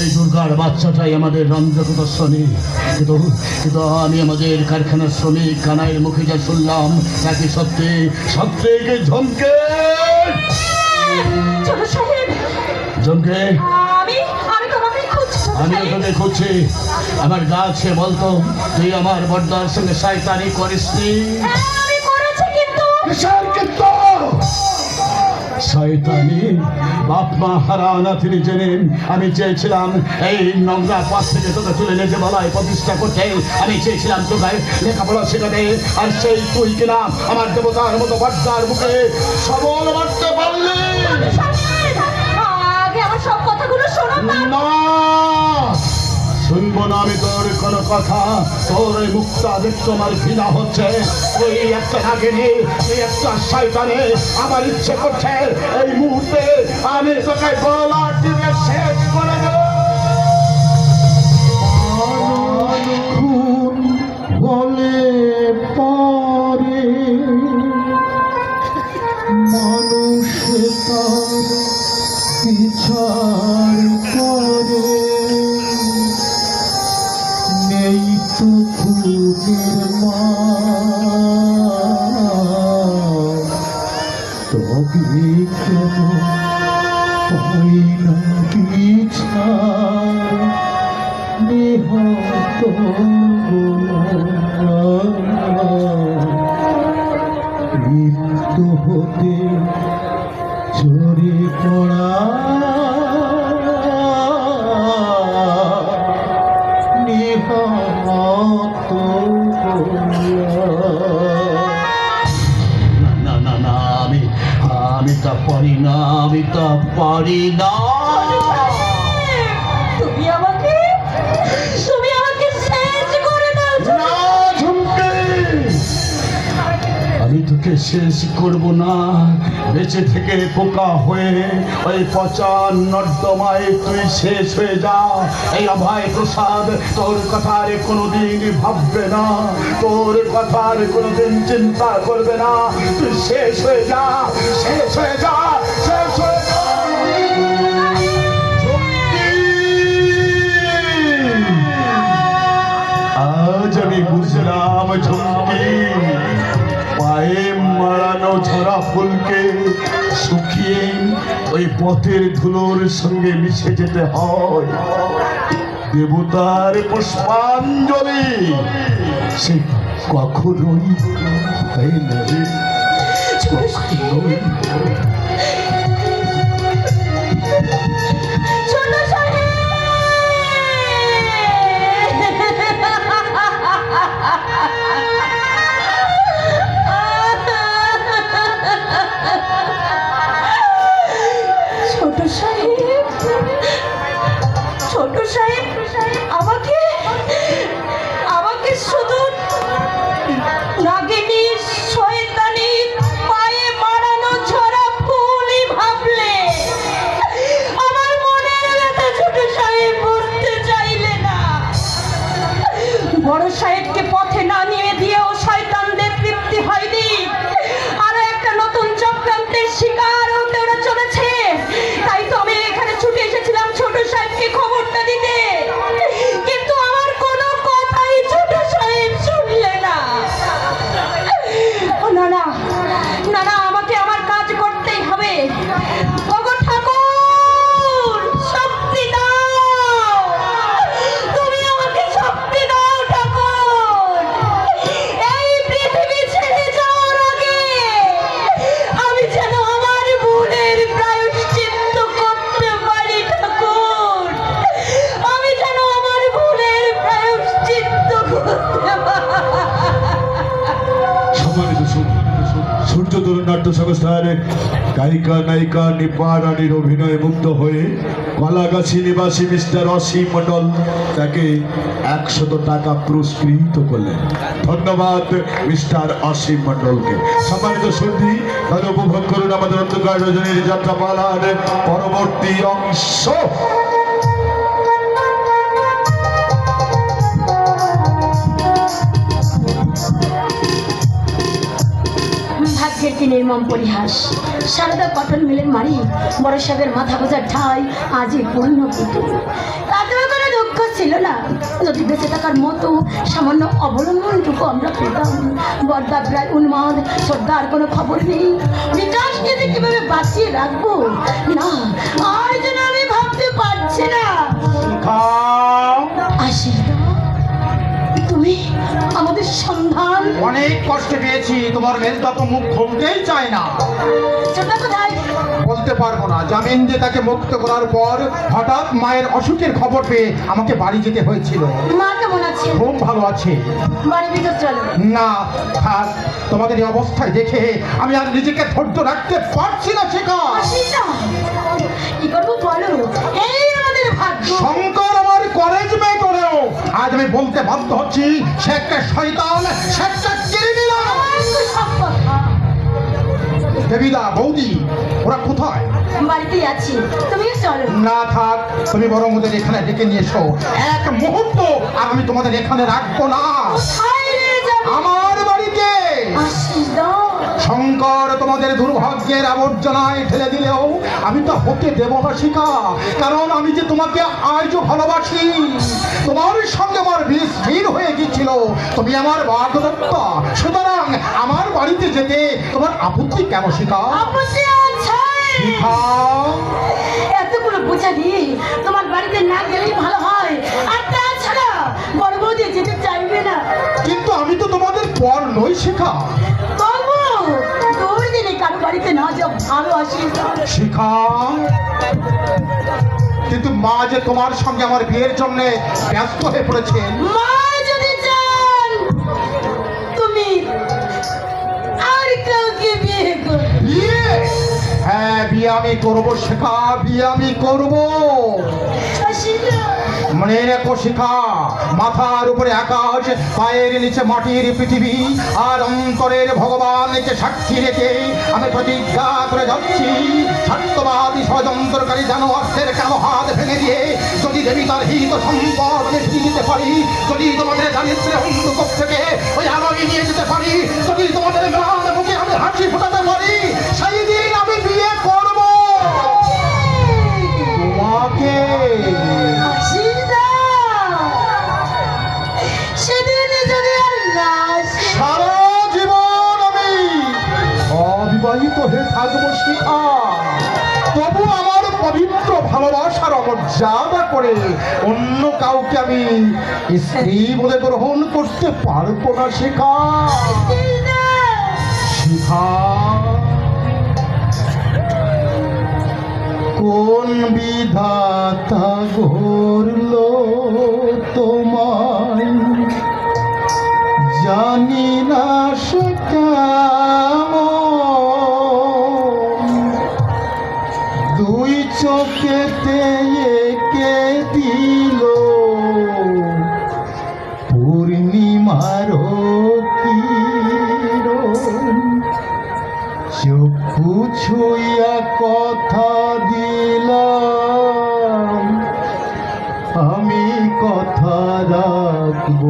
এই দুর্গার বাচ্চাটাই আমাদের রঞ্জকদর্শনী কিন্তু কিন্তু আমি আমাদের কারখানার শ্রমিক কানাইয়ের মুখে যা শুনলাম তাকে সত্যি সত্যি ঝমকে? ঝমকে? আমি ওখানে খুঁজছি। আমার গা ছুঁয়ে বলতো তুই আমার বর্দার সঙ্গে শয়তানি করেছি কিন্তু কিসের কিন্তু শয়তানি বাপ মা হারা অনাথিনী জেনে আমি চেয়েছিলাম এই নোংরা পথ থেকে তোকে তুলে নিয়ে বলায় প্রতিষ্ঠা করতে। আমি চেয়েছিলাম তোকে লেখাপড়া শেখাতে। আর সেই তুই কিনা আমার দেবতার মতো বর্দার মুখে সবল মারতে পারলি। আগে আমার সব কথাগুলো শোনো না শুনব না আমি তোর কোনো কথা। তোর মুক্তা মুখটা তোমার ঘৃণা হচ্ছে। ওই একটা আগে এই একটা শয়তানে আমার ইচ্ছে করছে। এই মুহূর্তে আমি তোকে বলার টিপে শেষ আমি তোকে শেষ করব না। বেঁচে থেকে পোকা হয়ে ওই পচা নর্দমায় তুই শেষ হয়ে যা। এই অভয় প্রসাদ, তোর কথার কোনোদিন ভাববে না। তোর কথার কোনোদিন চিন্তা করবে না। তুই শেষ হয়ে যা, শেষ হয়ে যা, শেষ হয়ে যা। আজ আমি বুঝলাম পায়ে মারানো ঝরা ফুলকে শুকিয়ে ওই পথের ধুলোর সঙ্গে মিশে যেতে হয়। দেবতার পুষ্পাঞ্জলি সে কখনোই হয় না। কখনোই নাট্য সংস্থার গায়িকা, নায়িকা নিপা রানীর অভিনয়ে মুগ্ধ হয়ে কলাগাছি নিবাসী মিস্টার অসীম মণ্ডল তাকে একশত টাকা পুরস্কৃত করলেন। ধন্যবাদ মিস্টার অসীম মণ্ডলকে। সম্মানিত সুন্দরী তাহলে উপভোগ করুন আমাদের অন্ধকার রজনীর যাত্রাপালার পরবর্তী অংশ। নির্মম পরিহাস। সারদা কটন মিলের মারি বড় সাহেবের মাথা গোজার ঠাই আজই পূর্ণ পুতুল তাতেও কোনো দুঃখ ছিল না। যদি বেঁচে থাকার মতো সামান্য অবলম্বনটুকু আমরা পেতাম বর্দা প্রায় উন্মাদ শ্রদ্ধার কোনো খবর নেই। বিকাশকে যে কীভাবে বাঁচিয়ে রাখব? না আর যেন আমি ভাবতে পারছি না। তুমি আমাদের সন্ধান। অনেক কষ্ট পেয়েছি তোমার মেজদা তো মুখ খুলতেই চায় না। সেটা কোথায় বলতে পারব না জামিন যে তাকে মুক্ত করার পর হঠাৎ মায়ের অসুখের খবর পেয়ে আমাকে বাড়ি যেতে হয়েছিল। মা কেমন আছে খুব ভালো আছে। বাড়ি ভিতর চলো। না থাক তোমাদের এই অবস্থায় দেখে আমি আর নিজেকে ধৈর্য রাখতে পারছি না শেখা। কি করব বলো? এই আমাদের ভাগ্য। শঙ্কর আমার কলেজ মেয়ে আজ আমি বলতে বাধ্য হচ্ছি সে একটা শয়তান সে একটা দেবিদা বৌদি ওরা কোথায়? বাড়িতেই আছি। তুমিও চলো। না থাক তুমি বরং ওদের এখানে ডেকে নিয়ে এসো। এক মুহূর্ত আর আমি তোমাদের এখানে রাখব না। আমার বাড়িতে। শঙ্কর তোমাদের দুর্ভাগ্যের আবর্জনায় ঠেলে দিলেও আমি তো হতে দেব না শিকা কারণ আমি যে তোমাকে আজও ভালোবাসি তোমার সঙ্গে আমার বিষ স্থির হয়ে গিয়েছিল। তুমি আমার বাগদত্তা সুতরাং আমার বাড়িতে যেতে তোমার আপত্তি কেন শিকা আপত্তি এতগুলো বোঝা দিয়ে তোমার বাড়িতে না গেলেই ভালো হয়। আর তাছাড়া বড় বৌদি যেতে চাইবে না। কিন্তু আমি তো তোমাদের পর নই শেখা। কারও বাড়িতে না যাও ভালো শিখা। কিন্তু মা যে তোমার সঙ্গে আমার বিয়ের জন্য ব্যস্ত হয়ে পড়েছে মা যদি চান তুমি আর কাউকে বিয়ে করো। হ্যাঁ বিয়ে আমি করব শেখা বিয়ে আমি করব। মনে রেখো শিখা মাথার উপরে আকাশ, পায়ের নিচে মাটির পৃথিবী, আর অন্তরের ভগবানকে সাক্ষী রেখে আমি প্রতিজ্ঞা করে যাচ্ছি। স্বার্থবাদী ষড়যন্ত্রকারী জানোয়ারদের কালো হাত ভেঙে দিয়ে যদি দেবী তার হিত সম্পদ ফিরিয়ে দিতে পারি, যদি তোমাদের দারিদ্রের অন্ধকূপ থেকে ওই আলোয় নিয়ে যেতে পারি, যদি তোমাদের ম্লান মুখে আমি হাসি ফোটাতে পারি, সেই দিন অমর্যাদা করে অন্য কাউকে আমি স্ত্রী বলে গ্রহণ করতে পারব না, শিখা। শিখা। কোন বিধাতা গড়ল তোমার জানি না কেমন। দুই চোখেতে আমি কথা রাখব।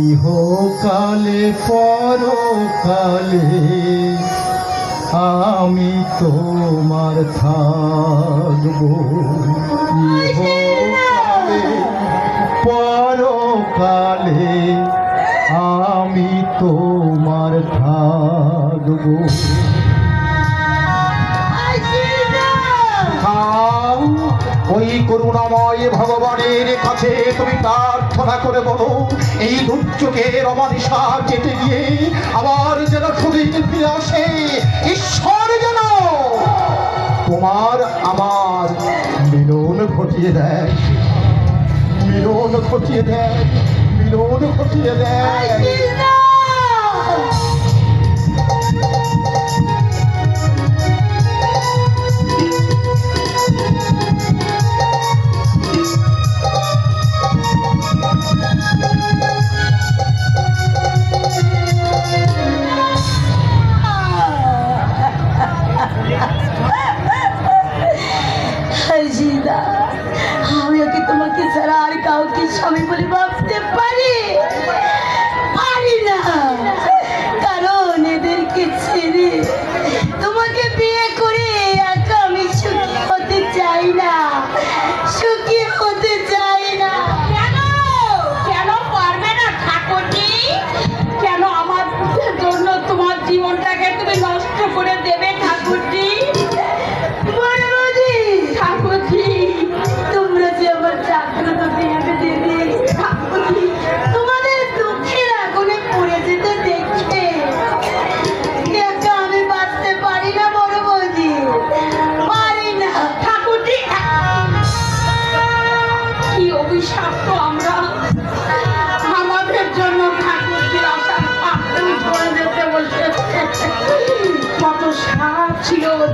ইহকালে পরকালে আমি তোমার থাকব। ইহকালে পরকালে আমি তোমার থাকব। ওই করুণাময় ভগবানের কাছে তুমি প্রার্থনা করে বলো, এই দুর্যোগের অমানিসা কেটে গিয়ে আবার যেন সুদিন ফিরে আসে। ঈশ্বর যেন তোমার আমার মিলন ঘটিয়ে দেয়। মিলন ঘটিয়ে দেয়, মিলন ঘটিয়ে দেয়।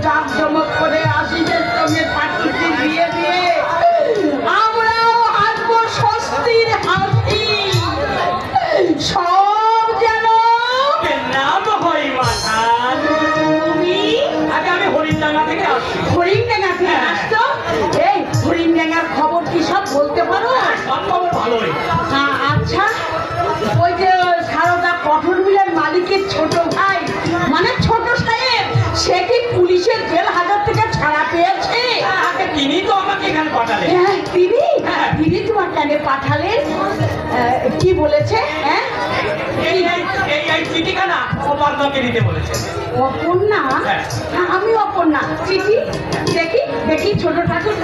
জাঁকজমক কানে পাঠালেন কি বলেছে হ্যাঁ? অপর্ণা? হ্যাঁ। আমি অপর্ণা। চিঠি? দেখি দেখি ছোট ঠাকুর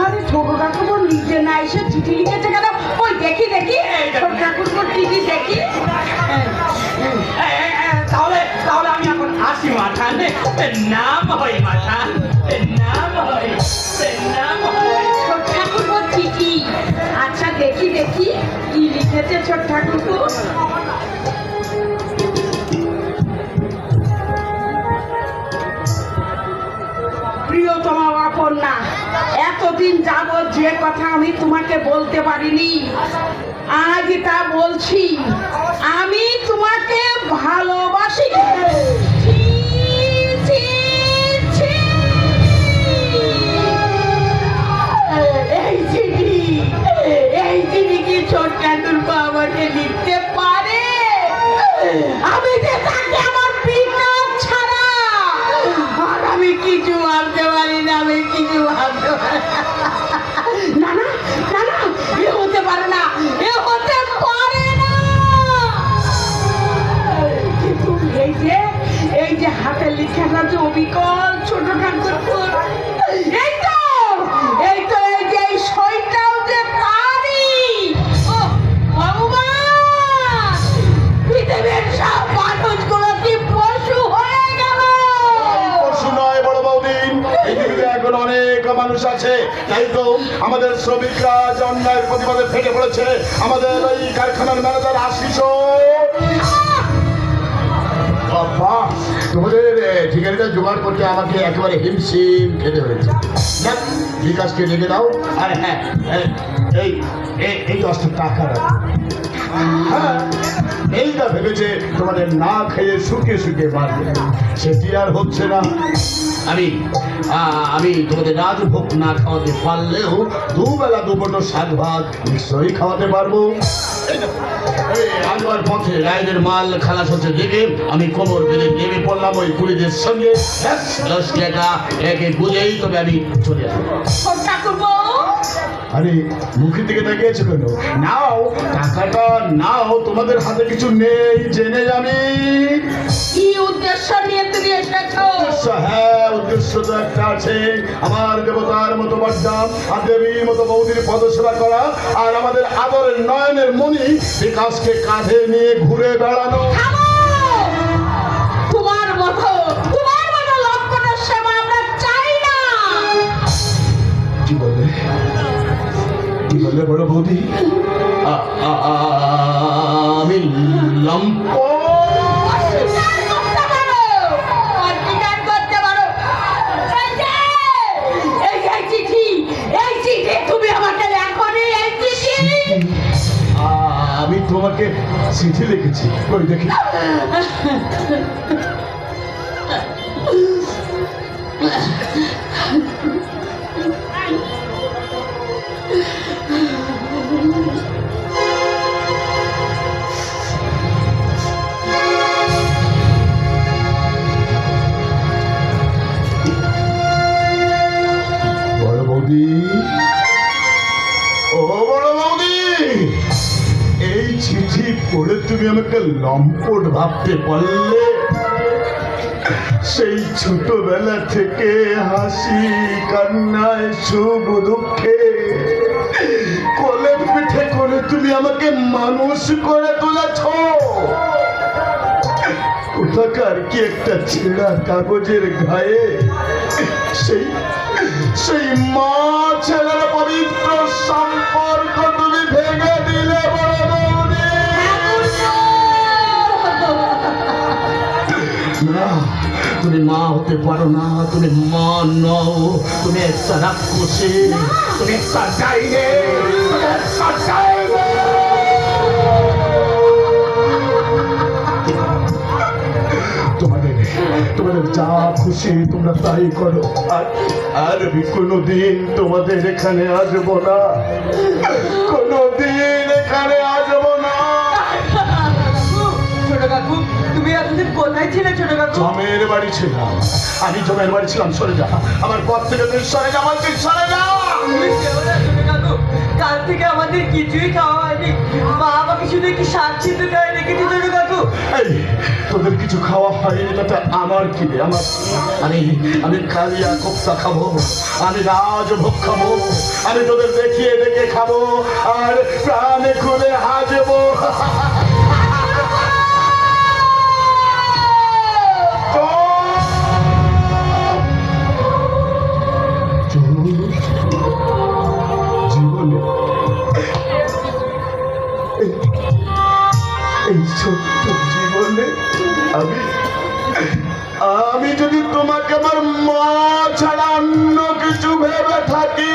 আরে ছোট ঠাকুর নিজে না এসে চিঠি লিখেছে কেন? ওই দেখি দেখি। ছোট ঠাকুর চিঠি দেখি। তাহলে তাহলে আমি এখন আসি নাম হয় মাথান নাম হয় নাম দেখি কি লিখেছে ছোট ঠাকুর প্রিয়তমা অপর্ণা, এতদিন যাবৎ যে কথা আমি তোমাকে বলতে পারিনি, আজ তা বলছি। আমি তোমাকে ভালোবাসি। তাই তো আমাদের শ্রমিকরা যে অন্যায়ের প্রতিবাদে ফেটে পড়েছে আমাদের ওই কারখানার ম্যানেজার আশিস তোমাদের ঠিকানাটা জোগাড় করতে আমাকে একেবারে হিমশিম খেতে হয়েছে। বিকাশকে ডেকে দাও। হ্যাঁ এই- এই এই- এই হ্যাঁ এইটা ভেবেছে তোমাদের না খেয়ে শুকিয়ে শুকিয়ে মারবে। সেটি আর হচ্ছে না? আমি আমি তোমাদের রাজভোগ না খাওয়াতে পারলেও দুবেলা দুপুরো শাক ভাত নিশ্চয়ই খাওয়াতে পারব। আসবার পথে রায়দের মাল খালাস হচ্ছে দেখে আমি কোমর বেঁধে নেমে পড়লাম ওই পুলিশের সঙ্গে। দশ টাকা একে বুঝেই তবে আমি চলে আসব আরে মুখের দিকে তাকিয়েছো কেন? নাও টাকাটা নাও তোমাদের হাতে কিছু নেই জেনে কি উদ্দেশ্য নিয়ে তুমি এসেছ হ্যাঁ উদ্দেশ্য তো একটা আছে আমার দেবতার মতো বড্ডাম আর দেবীর মতো বৌদির পদসেবা করা আর আমাদের আদরের নয়নের মণি বিকাশকে কাঁধে নিয়ে ঘুরে বেড়ানো তোমার মতো তোমার মতো লক্ষণের সেবা আমরা চাই না কি বললে কি বললে বড় বৌদি আ- আ- আ- আমি লম্প তোমাকে চিঠি লিখেছি। ওই দেখি। আমাকে লম্পট ভাবতে পারলে সেই ছোটবেলা থেকে হাসি, কান্নায় সুখ দুঃখে কোলে পিঠে করে তুমি আমাকে মানুষ করে তুলেছ। কোথাকার কি একটা ছেঁড়া কাগজের গায়ে সেই সেই মা ছেলের পবিত্র সম্পর্ক তুমি মা হতে পারো না, তুমি মা নও। তুমি একটা রাক্ষসী, তুমি তোমাদের যা খুশি তোমরা তাই করো। আর আর কোনোদিন তোমাদের এখানে আসব না। কোনোদিন এখানে কোথায় ছিলে ছোট কাকু? জমের বাড়ি ছিলাম। আমি জমের বাড়ি ছিলাম সরে যা। আমার পথ থেকে তুই সরে যা বলছি সরে যা। কাল থেকে আমাদের কিছুই খাওয়া হয়নি। মা আমাকে শুধু একটু শাক সিদ্ধ করে রেখেছি ছোট কাকু। এই তোদের কিছু খাওয়া হয়নি তাতে আমার কি রে? আমার আমি আমি কালিয়া কোপ্তা খাব আমি রাজভোগ খাব আমি তোদের দেখিয়ে দেখে খাব আর প্রাণে খুলে হাজবো। ছোট্ট। জীবনে আমি আমি যদি তোমাকে আমার মা ছাড়া অন্য কিছু ভেবে থাকি